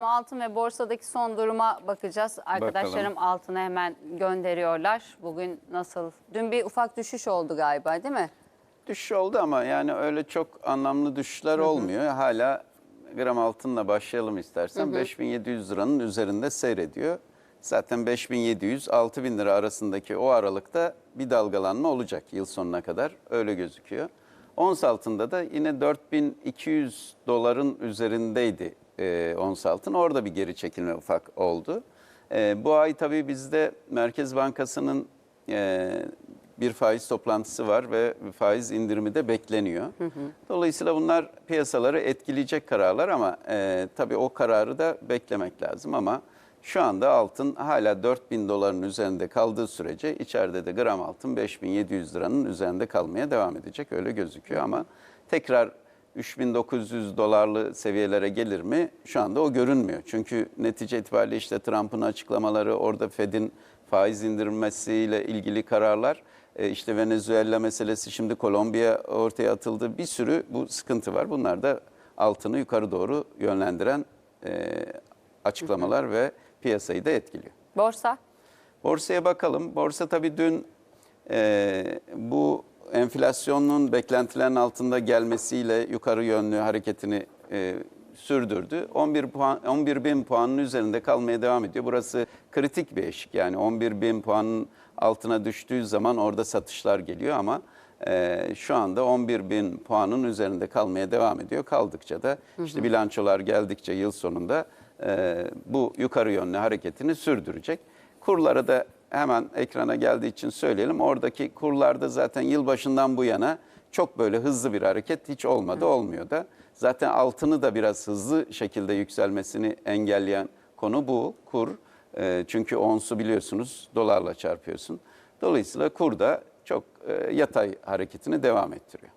Altın ve borsadaki son duruma bakacağız. Arkadaşlarım altını hemen gönderiyorlar. Bugün nasıl? Dün bir ufak düşüş oldu galiba değil mi? Düşüş oldu ama yani öyle çok anlamlı düşüşler olmuyor. Hala gram altınla başlayalım istersen. 5700 liranın üzerinde seyrediyor. Zaten 5700-6000 lira arasındaki o aralıkta bir dalgalanma olacak yıl sonuna kadar. Öyle gözüküyor. Ons altında da yine 4200 doların üzerindeydi e, ons altın. Orada bir geri çekilme ufak oldu. E, bu ay tabii bizde Merkez Bankası'nın e, bir faiz toplantısı var ve faiz indirimi de bekleniyor. Dolayısıyla bunlar piyasaları etkileyecek kararlar ama e, tabii o kararı da beklemek lazım ama şu anda altın hala 4000 doların üzerinde kaldığı sürece içeride de gram altın 5700 liranın üzerinde kalmaya devam edecek öyle gözüküyor ama tekrar 3900 dolarlı seviyelere gelir mi? Şu anda o görünmüyor. Çünkü netice itibariyle işte Trump'ın açıklamaları, orada Fed'in faiz indirmesiyle ilgili kararlar, e, işte Venezuela meselesi, şimdi Kolombiya ortaya atıldı. Bir sürü bu sıkıntı var. Bunlar da altını yukarı doğru yönlendiren e, açıklamalar ve piyasayı da etkiliyor. Borsa? Borsaya bakalım. Borsa tabii dün e, bu enflasyonun beklentilerin altında gelmesiyle yukarı yönlü hareketini e, sürdürdü. 11 puan 11 bin puanın üzerinde kalmaya devam ediyor. Burası kritik bir eşik. Yani 11 bin puanın altına düştüğü zaman orada satışlar geliyor ama e, şu anda 11 bin puanın üzerinde kalmaya devam ediyor. Kaldıkça da işte bilançolar geldikçe yıl sonunda e, bu yukarı yönlü hareketini sürdürecek. Kurları da hemen ekrana geldiği için söyleyelim. Oradaki kurlarda zaten yılbaşından bu yana çok böyle hızlı bir hareket hiç olmadı, olmuyor da. Zaten altını da biraz hızlı şekilde yükselmesini engelleyen konu bu, kur. E, çünkü onsu biliyorsunuz dolarla çarpıyorsun. Dolayısıyla kur da çok e, yatay hareketini devam ettiriyor.